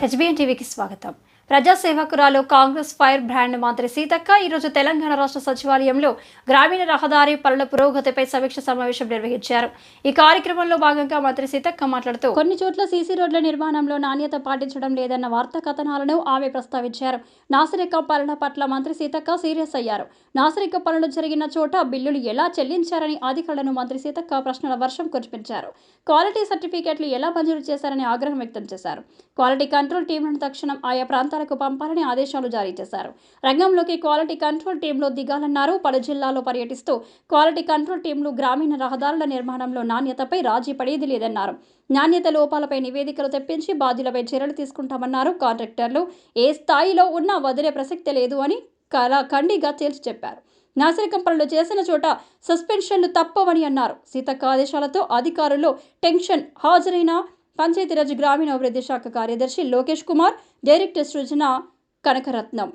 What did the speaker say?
HBN టీవీకి స్వాగతం. ప్రజాసేవకురాలు Congress fire brand మంత్రి సీతక్క ఈరోజు తెలంగాణ రాష్ట్ర సచివాలయంలో గ్రామీణ రహదారి పనుల పురోగతిపై సమీక్ష సమావేశం నిర్వహించారు. ఈ కార్యక్రమంలో భాగంగా మంత్రి సీతక్క మాట్లాడుతూ కొన్ని చోట్ల సీసీ రోడ్ల నిర్మాణంలో నాణ్యత పాటించడం లేదన్న వార్తా కథనాలను ఆమె ప్రస్తావించారు. నాసిరిక పనుల పట్ల మంత్రి సీతక్క సీరియస్ అయ్యారు. నాసిరిక పనులు జరిగిన చోట బిల్లులు ఎలా చెల్లించారని అధికారులను మంత్రి సీతక్క ప్రశ్నల వర్షం కురిపించారు. క్వాలిటీ సర్టిఫికెట్లు ఎలా మంజూరు చేశారని ఆగ్రహం వ్యక్తం చేశారు. క్వాలిటీ కంట్రోల్ టీంలను తక్షణం ఆయా ప్రాంతాలకు పంపాలని ఆదేశాలు జారీ చేశారు. రంగంలోకి క్వాలిటీ కంట్రోల్ టీంలో దిగాలన్నారు. పలు జిల్లాల్లో పర్యటిస్తూ క్వాలిటీ కంట్రోల్ టీంలు గ్రామీణ రహదారుల నిర్మాణంలో నాణ్యతపై రాజీ పడేది లేదన్నారు. నాణ్యత లోపాలపై నివేదికలు తెప్పించి బాధ్యులపై చర్యలు తీసుకుంటామన్నారు కాంట్రాక్టర్లు. ఏ స్థాయిలో ఉన్నా వదిలే ప్రసక్తి లేదు అని కళ ఖండిగా తేల్చి చెప్పారు. నాసిరకం పనులు చేసిన చోట సస్పెన్షన్లు తప్పవని అన్నారు. సీతక్క ఆదేశాలతో అధికారులు టెన్షన్ హాజరైన పంచాయతీరాజ్ గ్రామీణాభివృద్ధి శాఖ కార్యదర్శి లోకేష్ కుమార్ డైరెక్టర్ సృజన కనకరత్నం.